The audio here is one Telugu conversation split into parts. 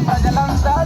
ప్రజలంతా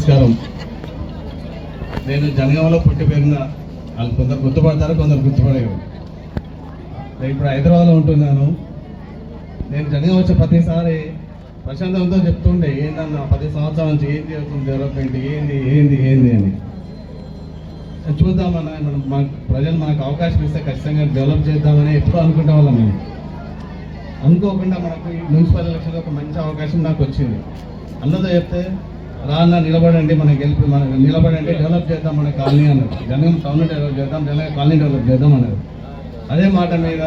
నమస్కారం. నేను జనగామలో పుట్టి పెరిగిన వాళ్ళు కొందరు గుర్తుపడతారు కొందరు గుర్తుపడేవారు నేను ఇప్పుడు హైదరాబాద్లో ఉంటున్నాను. నేను జనగామ వచ్చే ప్రతిసారి ప్రశాంతంతో చెప్తుండే ఏంటన్నా పది సంవత్సరాల నుంచి ఏంది అవుతుంది డెవలప్మెంట్ ఏంది ఏంది ఏంది? అని. చూద్దామన్నా మనం మన ప్రజలు మనకు అవకాశం ఇస్తే ఖచ్చితంగా డెవలప్ చేద్దామని ఎప్పుడూ అనుకుంటే వాళ్ళం మేము. అనుకోకుండా మనకు మున్సిపల్ ఎలక్షన్లో ఒక మంచి అవకాశం నాకు వచ్చింది. అన్నతో చెప్తే రాన్న నిలబడండి మన గెలిపి మన నిలబడండి డెవలప్ చేద్దాం మన కాలనీ అన్నారు జనగం టౌన్ డెవలప్ చేద్దాం జనం కాలనీ డెవలప్ చేద్దాం అన్నారు అదే మాట మీద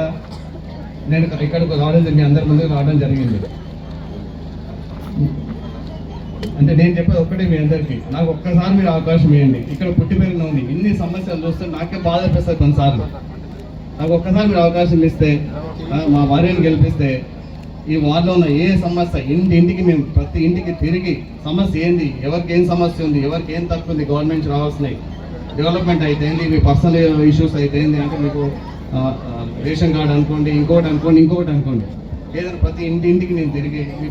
నేను ఇక్కడికి రావడం మీ అందరి ముందుకు రావడం జరిగింది. అంటే నేను చెప్పేది ఒక్కటే మీ అందరికీ. నాకు ఒక్కసారి మీరు అవకాశం ఇవ్వండి. ఇక్కడ పుట్టి పెరిగిన ఉంది ఇన్ని సమస్యలు చూస్తే నాకే బాధ అనిపిస్తుంది కొన్నిసార్లు. నాకు ఒక్కసారి మీరు అవకాశం ఇస్తే మా భార్యను గెలిపిస్తే ఈ వార్డులో ఉన్న ఏ సమస్య ఇంటి ఇంటికి మేము ప్రతి ఇంటికి తిరిగి సమస్య ఏంది ఎవరికి ఏం సమస్య ఉంది ఎవరికి ఏం తక్కువ ఉంది గవర్నమెంట్ నుంచి రావాల్సినవి డెవలప్మెంట్ అయితే ఏంది మీ పర్సనల్ ఇష్యూస్ అయితే ఏంది అంటే మీకు రేషన్ కార్డు అనుకోండి ఇంకోటి అనుకోండి ఇంకొకటి అనుకోండి. ఏదైనా ప్రతి ఇంటి ఇంటికి నేను తిరిగి మీ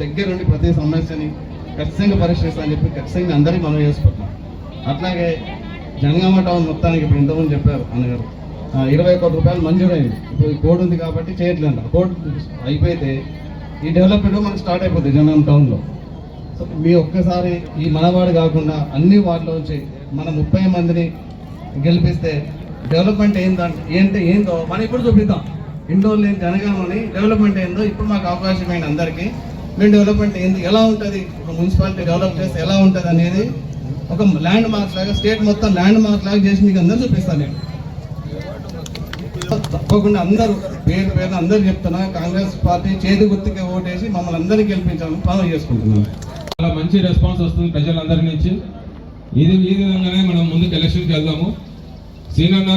దగ్గర ఉండి ప్రతి సమస్యని ఖచ్చితంగా పరిష్కరిస్తానని చెప్పి ఖచ్చితంగా అందరికీ మనం చేసుకుంటాం అట్లాగే జనగామ టౌన్ మొత్తానికి ఇప్పుడు ఇంతకుముందు చెప్పారు అన్నగారు. ఇరవై కోట్ల రూపాయలు మంజూరైంది. ఇప్పుడు ఈ కోడ్ ఉంది కాబట్టి చేయట్లేదు కోడ్ అయిపోతే ఈ డెవలప్మెంట్ మనకు స్టార్ట్ అయిపోతుంది జనం టౌన్లో సో మీ ఒక్కసారి ఈ మనవాడు కాకుండా అన్ని వాటిలో వచ్చి మన ముప్పై మందిని గెలిపిస్తే డెవలప్మెంట్ ఏందంటే ఏంటి ఏందో మనం ఇప్పుడు చూపిద్దాం. ఇండో లేని జనగామని డెవలప్మెంట్ ఏందో ఇప్పుడు మాకు అవకాశం అయిన అందరికీ. మేము డెవలప్మెంట్ ఏంది ఎలా ఉంటుంది ఒక మున్సిపాలిటీ డెవలప్ చేస్తే ఎలా ఉంటుంది అనేది ఒక ల్యాండ్ మార్క్ లాగా స్టేట్ మొత్తం ల్యాండ్ మార్క్ లాగా చేసి మీకు అందరూ చూపిస్తాను నేను. తప్పకుండా అందరూ పేరు పేరు అందరూ చెప్తున్నా కాంగ్రెస్ పార్టీ చేతి గుర్తుగా ఓటేసి మమ్మల్ని అందరినీ గెలిపించాలని పనులు చేసుకుంటున్నాను చాలా మంచి రెస్పాన్స్ వస్తుంది ప్రజలందరి నుంచి. ఇది ఈ విధంగానే మనం ముందుకు ఎలక్షన్కి వెళ్దాము. సీనన్న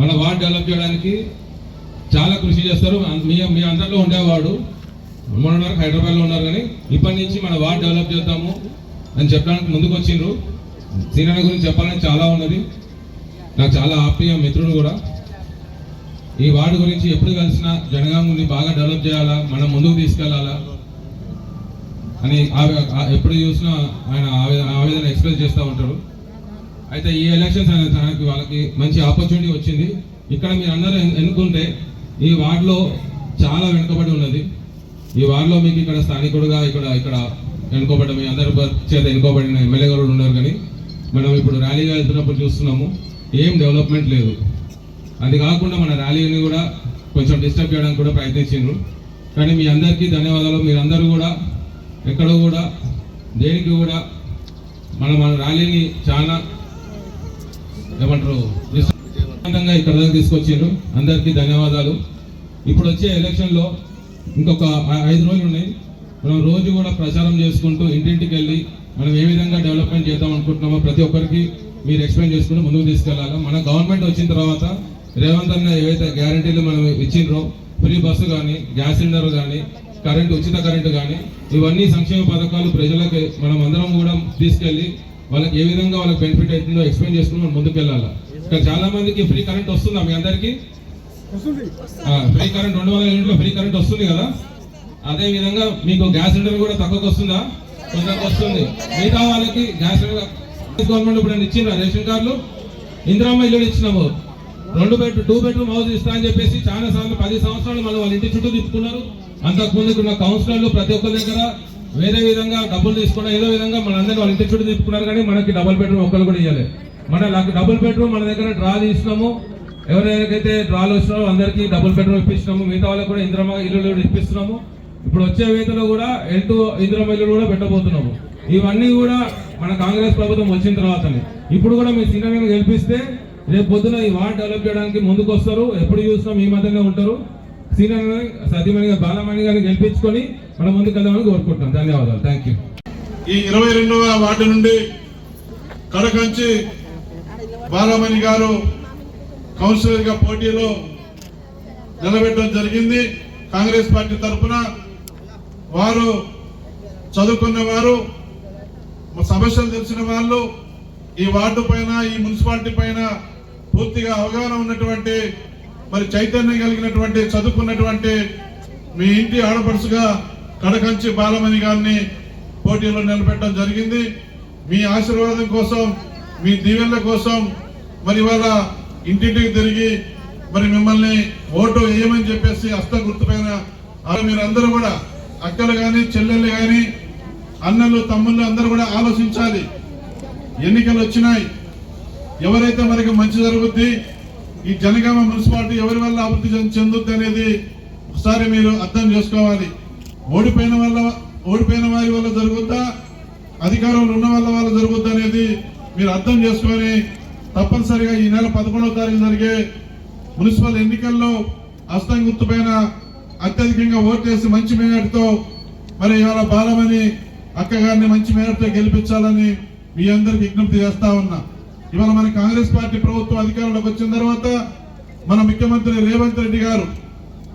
మన వార్డ్ డెవలప్ చేయడానికి చాలా కృషి చేస్తారు. మీ మీ అందరిలో ఉండేవాడు. మొన్న వరకు హైదరాబాద్లో ఉన్నారు కానీ ఇప్పటి నుంచి మన వార్డ్ డెవలప్ చేద్దాము అని చెప్పడానికి ముందుకు వచ్చిండ్రు. సీనన్న గురించి చెప్పాలని చాలా ఉన్నది. నాకు చాలా ఆప్రియ మిత్రుడు కూడా. ఈ వార్డు గురించి ఎప్పుడు కలిసినా జనగాముని బాగా డెవలప్ చేయాలా? మనం ముందుకు తీసుకెళ్ళాలా? అని ఆ- ఎప్పుడు చూసినా ఆయన ఆవేదన ఎక్స్ప్రెస్ చేస్తూ ఉంటారు. అయితే ఈ ఎలక్షన్స్ అనేది తనకి వాళ్ళకి మంచి ఆపర్చునిటీ వచ్చింది. ఇక్కడ మీరు అందరూ ఎన్నుకుంటే ఈ వార్డులో చాలా వెనుకబడి ఉన్నది. ఈ వార్డులో మీకు ఇక్కడ స్థానికుడుగా ఇక్కడ ఇక్కడ ఎన్నుకోబడ్డ మీ అందరి చేత ఎన్నుకోబడిన ఎమ్మెల్యే గారు ఉన్నారు కానీ మనం ఇప్పుడు ర్యాలీగా వెళ్తున్నప్పుడు చూస్తున్నాము. ఏం డెవలప్మెంట్ లేదు. అది కాకుండా మన ర్యాలీని కూడా కొంచెం డిస్టర్బ్ చేయడానికి కూడా ప్రయత్నించిండ్రు. కానీ మీ అందరికీ ధన్యవాదాలు. మీరందరూ కూడా ఎక్కడ కూడా దేనికి కూడా మన మన ర్యాలీని చాలా ఏమంటారు విజయవంతంగా ఇక్కడ తీసుకొచ్చిండ్రు. అందరికీ ధన్యవాదాలు. ఇప్పుడు వచ్చే ఎలక్షన్లో ఇంకొక ఐదు రోజులు ఉన్నాయి. మనం రోజు కూడా ప్రచారం చేసుకుంటూ ఇంటింటికి వెళ్ళి మనం ఏ విధంగా డెవలప్మెంట్ చేద్దాం అనుకుంటున్నామో ప్రతి ఒక్కరికి మీరు ఎక్స్ప్లెయిన్ చేసుకుంటూ ముందుకు తీసుకెళ్ళాలి. మన గవర్నమెంట్ వచ్చిన తర్వాత రేవంత్ అన్న ఏవైతే గ్యారంటీలు మనం ఇచ్చిండ్రో ఫ్రీ బస్సు కానీ గ్యాస్ సిలిండర్ కానీ కరెంటు ఉచిత కరెంటు కానీ ఇవన్నీ సంక్షేమ పథకాలు ప్రజలకు మనం అందరం కూడా తీసుకెళ్ళి వాళ్ళకి ఏ విధంగా వాళ్ళకి బెనిఫిట్ అవుతుందో ఎక్స్ప్లెయిన్ చేసుకుని మనం ముందుకు వెళ్ళాలి ఇక్కడ చాలా మందికి ఫ్రీ కరెంట్ వస్తుందా మీ అందరికీ? ఫ్రీ కరెంట్ రెండు వందల యూనిట్లో ఫ్రీ కరెంట్ వస్తుంది కదా? అదే విధంగా మీకు గ్యాస్ సిలిండర్ కూడా తక్కువకి వస్తుందా? కొంచెంకి వస్తుంది. మిగతా వాళ్ళకి గ్యాస్ సిలిండర్ గవర్నమెంట్ ఇప్పుడు ఇచ్చిండ్రా రేషన్ కార్డులు? ఇందిరామ్మ ఇల్లు ఇచ్చినాము. రెండు బెడ్ టూ బెడ్రూమ్ హౌస్ ఇస్తా అని చెప్పేసి చాలా సార్లు పది సంవత్సరాలు మనం వాళ్ళ ఇంటి చుట్టూ తిప్పుకున్నారు. అంతకుముందు ఉన్న కౌన్సిలర్లు ప్రతి ఒక్కరి దగ్గర వేరే విధంగా డబ్బులు తీసుకున్నా ఏదో విధంగా మన అందరూ వాళ్ళ ఇంటి చుట్టూ తిప్పుకున్నారు కానీ మనకి డబుల్ బెడ్రూమ్ ఒక్కరు కూడా ఇవ్వాలి మన డబుల్ బెడ్రూమ్ మన దగ్గర డ్రా తీసినాము. ఎవరెవరికైతే డ్రాలు వచ్చినారో అందరికీ డబుల్ బెడ్రూమ్ ఇప్పిస్తున్నాము మిగతా వాళ్ళకి కూడా ఇంద్రమ ఇల్లు కూడా ఇప్పిస్తున్నాము. ఇప్పుడు వచ్చే వేతలో కూడా ఎల్టు ఇంద్రమ ఇల్లు కూడా పెట్టబోతున్నాము. ఇవన్నీ కూడా మన కాంగ్రెస్ ప్రభుత్వం వచ్చిన తర్వాతనే. ఇప్పుడు కూడా మీ సీనియర్ గెలిపిస్తే రేపు పొద్దున ఈ వార్డ్ డెవలప్ చేయడానికి ముందుకు వస్తారు. ఎప్పుడు చూసినా మీ మధ్యనే ఉంటారు. సీనియర్ సతీమణి గారు బాలమణి గారిని గెలిపించుకొని మనం ముందుకు వెళ్దామని కోరుకుంటాం. ధన్యవాదాలు. థ్యాంక్ యూ ఈ ఇరవై రెండవ వార్డు నుండి కడకంచి బాలమణి గారు కౌన్సిలర్గా పోటీలో నిలబెట్టడం జరిగింది. కాంగ్రెస్ పార్టీ తరఫున వారు చదువుకున్న వారు సమస్యలు తెలిసిన వాళ్ళు ఈ వార్డు పైన ఈ మున్సిపాలిటీ పైన పూర్తిగా అవగాహన ఉన్నటువంటి మరి చైతన్యం కలిగినటువంటి చదువుకున్నటువంటి మీ ఇంటి ఆడపడుచుగా కడకంచి బాలమణి గారిని పోటీలో నిలబెట్టడం జరిగింది. మీ ఆశీర్వాదం కోసం మీ దీవెనల కోసం మరి ఇవాళ ఇంటింటికి తిరిగి మరి మిమ్మల్ని ఓటు వేయమని చెప్పేసి హస్త గుర్తుపైన అలా మీరందరూ కూడా అక్కలు కానీ చెల్లెళ్ళు కానీ అన్నలు తమ్ముళ్ళు అందరూ కూడా ఆలోచించాలి. ఎన్నికలు వచ్చినాయి. ఎవరైతే మనకి మంచి జరుగుద్ది ఈ జనగామ మున్సిపాలిటీ ఎవరి వల్ల అభివృద్ధి చెందుద్ది అనేది ఒకసారి మీరు అర్థం చేసుకోవాలి. ఓడిపోయిన వల్ల ఓడిపోయిన వారి వల్ల జరుగుద్దా? అధికారంలో ఉన్న వాళ్ళ వల్ల జరుగుద్దా అనేది మీరు అర్థం చేసుకొని తప్పనిసరిగా ఈ నెల పదకొండవ తారీఖు జరిగే మున్సిపల్ ఎన్నికల్లో హస్తం గుర్తుపైన అత్యధికంగా ఓటేసి మంచి మేయర్తో మరి ఇవాళ బాలమని అక్కగారిని మంచి మేయర్తో గెలిపించాలని మీ అందరికి విజ్ఞప్తి చేస్తా ఉన్నా. ఇవాళ మన కాంగ్రెస్ పార్టీ ప్రభుత్వం అధికారంలోకి వచ్చిన తర్వాత మన ముఖ్యమంత్రి రేవంత్ రెడ్డి గారు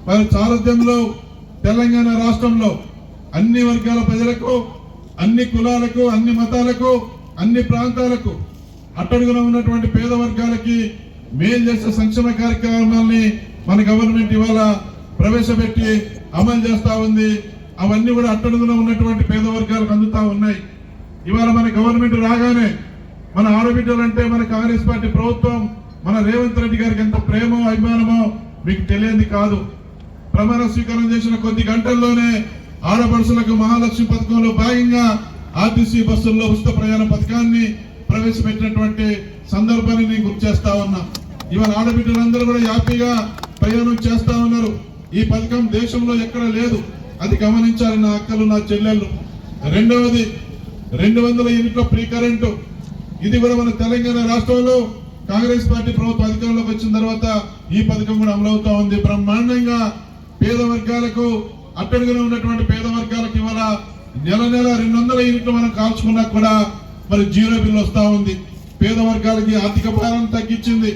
వారి సారథ్యంలో తెలంగాణ రాష్ట్రంలో అన్ని వర్గాల ప్రజలకు అన్ని కులాలకు అన్ని మతాలకు అన్ని ప్రాంతాలకు అట్టడుగున ఉన్నటువంటి పేద వర్గాలకి మేలు చేసే సంక్షేమ కార్యక్రమాల్ని మన గవర్నమెంట్ ఇవాళ ప్రవేశపెట్టి అమలు చేస్తూ ఉంది. అవన్నీ కూడా అట్టడుగున ఉన్నటువంటి పేద వర్గాలకు అందుతూ ఉన్నాయి. ఇవాళ మన గవర్నమెంట్ రాగానే మన ఆడబిడ్డలంటే మన కాంగ్రెస్ పార్టీ ప్రభుత్వం మన రేవంత్ రెడ్డి గారికి ఎంత ప్రేమో అభిమానమో మీకు తెలియంది కాదు. ప్రమాణ స్వీకారం చేసిన కొద్ది గంటల్లోనే ఆడపడుసులకు మహాలక్ష్మి పథకంలో భాగంగా ఆర్టీసీ బస్సుల్లో ఉచిత ప్రయాణ పథకాన్ని ప్రవేశపెట్టినటువంటి సందర్భాన్ని నేను గుర్తు చేస్తా ఉన్నా. ఇవాళ ఆడబిడ్డలందరూ కూడా హ్యాపీగా ప్రయాణం చేస్తా ఉన్నారు. ఈ పథకం దేశంలో ఎక్కడ లేదు. అది గమనించాలి నా అక్కలు నా చెల్లెళ్ళు. రెండవది రెండు వందల యూనిట్ల ప్రీ కరెంటు. ఇది కూడా మన తెలంగాణ రాష్ట్రంలో కాంగ్రెస్ పార్టీ ప్రభుత్వం అధికారంలోకి వచ్చిన తర్వాత ఈ పథకం కూడా అమలవుతా ఉంది. బ్రహ్మాండంగా పేద వర్గాలకు అట్టడుగున ఉన్నటువంటి పేద వర్గాలకు ఇవాళ నెల నెల రెండు వందల యూనిట్లు మనం కాల్చుకున్నా కూడా మరి జీరో బిల్లు వస్తూ ఉంది. పేద వర్గాలకి ఆర్థిక భారం తగ్గించింది.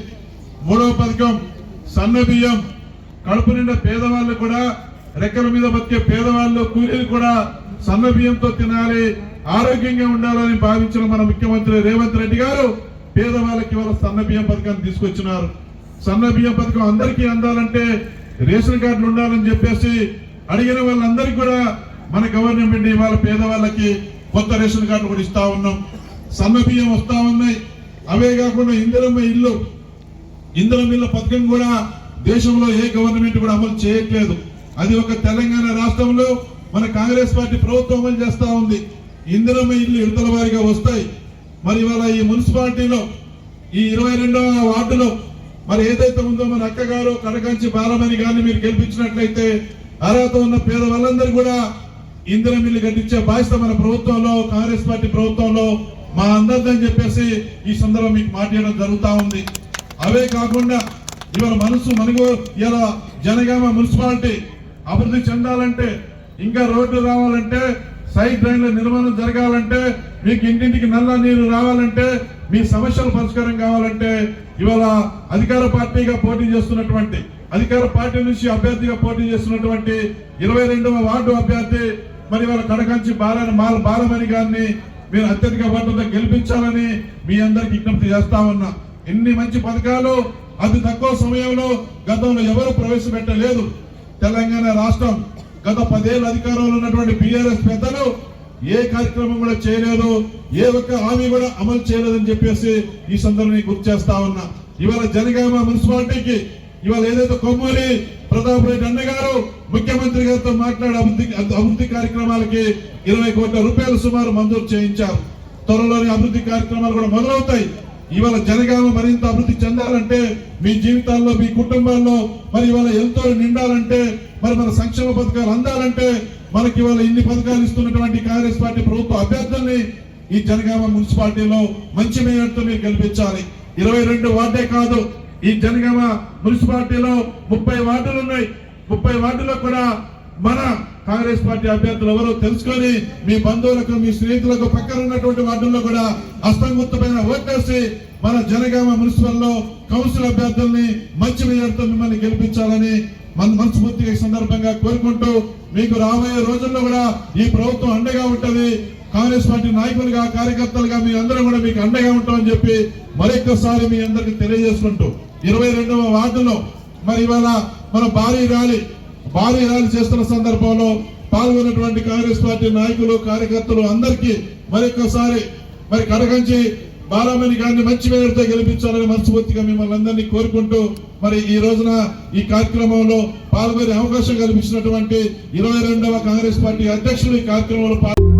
మూడవ పథకం సన్న బియ్యం. కడుపు నిండా పేదవాళ్ళు కూడా రెక్కల మీద బతికే పేదవాళ్ళు కూలీలు కూడా సన్న బియ్యంతో తినాలి. ఆరోగ్యంగా ఉండాలని భావించిన మన ముఖ్యమంత్రి రేవంత్ రెడ్డి గారు పేదవాళ్ళకి ఇవాళ సన్న బియ్యం పథకాన్ని తీసుకొచ్చినారు. సన్న బియ్యం పథకం అందరికీ అందాలంటే రేషన్ కార్డులు ఉండాలని చెప్పేసి అడిగిన వాళ్ళందరికీ కూడా మన గవర్నమెంట్ ఇవాళ పేదవాళ్ళకి కొత్త రేషన్ కార్డు కూడా ఇస్తా ఉన్నాం. సన్న బియ్యం వస్తా ఉన్నాయి. అవే కాకుండా ఇందిరమ్మ ఇల్లు. ఇందిరమ్మ ఇళ్ళ పథకం కూడా దేశంలో ఏ గవర్నమెంట్ కూడా అమలు చేయట్లేదు. అది ఒక తెలంగాణ రాష్ట్రంలో మన కాంగ్రెస్ పార్టీ ప్రభుత్వం అమలు చేస్తా ఉంది. ఇందిరమ్మ ఇల్లు విడతల వారిగా వస్తాయి. మరి ఇవాళ ఈ మున్సిపాలిటీలో ఈ ఇరవై రెండవ వార్డులో మరి ఏదైతే ఉందో మన అక్కగారు కడకంచి బాలమణి గారిని మీరు గెలిపించినట్లయితే అర్హత ఉన్న పేద వాళ్ళందరూ కూడా ఇంధనం ఇల్లు కట్టించే బాధ్యత మన ప్రభుత్వంలో కాంగ్రెస్ పార్టీ ప్రభుత్వంలో మా అందరిదని చెప్పేసి ఈ సందర్భం మీకు మాట్లాడడం జరుగుతూ ఉంది. అవే కాకుండా ఇవాళ మనసు మనకు ఇలా జనగామ మున్సిపాలిటీ అభివృద్ధి చెందాలంటే ఇంకా రోడ్లు రావాలంటే సైడ్ డ్రైన్ల నిర్మాణం జరగాలంటే మీకు ఇంటింటికి నల్ల నీరు రావాలంటే మీ సమస్యలు పరిష్కారం కావాలంటే ఇవాళ అధికార పార్టీగా పోటీ చేస్తున్నటువంటి అధికార పార్టీ నుంచి అభ్యర్థిగా పోటీ చేస్తున్నటువంటి ఇరవై రెండవ వార్డు అభ్యర్థి మరి వాళ్ళ కడకంచి బాలని మాల బాలమణి గారిని మీరు అత్యధిక ఓట్లతో గెలిపించాలని మీ అందరికి విజ్ఞప్తి చేస్తా ఉన్నా. ఎన్ని మంచి పథకాలు అతి తక్కువ సమయంలో గతంలో ఎవరు ప్రవేశపెట్టలేదు. తెలంగాణ రాష్ట్రం గత పదేళ్ళ అధికారంలో ఉన్నటువంటి బీఆర్ఎస్ పెద్దలు ఏ కార్యక్రమం కూడా చేయలేదు ఏ ఒక్క హామీ కూడా అమలు చేయలేదని చెప్పేసి ఈ సందర్భాన్ని గుర్తు చేస్తా ఉన్నా. ఇవాళ జనగామ మున్సిపాలిటీకి ఇవాళ ఏదైతే కొమ్మూరి ప్రతాప్ రెడ్డి అన్న గారు ముఖ్యమంత్రి గారితో మాట్లాడే అభివృద్ధి అభివృద్ధి కార్యక్రమాలకి ఇరవై కోట్ల రూపాయలు సుమారు మంజూరు చేయించారు. త్వరలోని అభివృద్ధి కార్యక్రమాలు కూడా మొదలవుతాయి. ఇవాళ జనగామ మరింత అభివృద్ధి చెందాలంటే మీ జీవితాల్లో మీ కుటుంబాల్లో మరి ఇవాళ ఎంతో నిండాలంటే మరి మన సంక్షేమ పథకాలు అందాలంటే మనకి ఇవాళ ఇన్ని పథకాలు ఇస్తున్నటువంటి కాంగ్రెస్ పార్టీ ప్రభుత్వ అభ్యర్థుల్ని ఈ జనగామ మున్సిపాలిటీలో మంచి మేయర్తో మీరు గెలిపించాలి. ఇరవై రెండు వార్డే కాదు ఈ జనగామ మున్సిపాలిటీలో ముప్పై వార్డులు ఉన్నాయి. ముప్పై వార్డులో కూడా మన కాంగ్రెస్ పార్టీ అభ్యర్థులు ఎవరో తెలుసుకొని మీ బంధువులకు మీ స్నేహితులకు పక్కన ఉన్నటువంటి వార్డుల్లో కూడా హస్తం గుర్తుపైన ఓటేసి మన జనగామ మున్సిపల్లో కౌన్సిల్ అభ్యర్థుల్ని మంచి మేయర్తో మిమ్మల్ని గెలిపించాలని మన మనస్ఫూర్తిగా ఈ సందర్భంగా కోరుకుంటూ మీకు రాబోయే రోజుల్లో కూడా ఈ ప్రభుత్వం అండగా ఉంటుంది. కాంగ్రెస్ పార్టీ నాయకులుగా కార్యకర్తలుగా మీ అందరూ కూడా మీకు అండగా ఉంటామని చెప్పి మరొకసారి మీ అందరికి తెలియజేసుకుంటూ ఇరవై రెండవ వార్డులో మరి ఇవాళ మన భారీ ర్యాలీ భారీ ర్యాలీ చేస్తున్న సందర్భంలో పాల్గొన్నటువంటి కాంగ్రెస్ పార్టీ నాయకులు కార్యకర్తలు అందరికీ మరొకసారి మరి కడగంచి బాలమణి గారిని మంచి మేరతో గెలిపించాలని మనస్ఫూర్తిగా మిమ్మల్ని అందరినీ కోరుకుంటూ మరి ఈ రోజున ఈ కార్యక్రమంలో పాల్గొనే అవకాశం కల్పించినటువంటి ఇరవై రెండవ కాంగ్రెస్ పార్టీ అధ్యక్షులు ఈ కార్యక్రమంలో పాల్గొ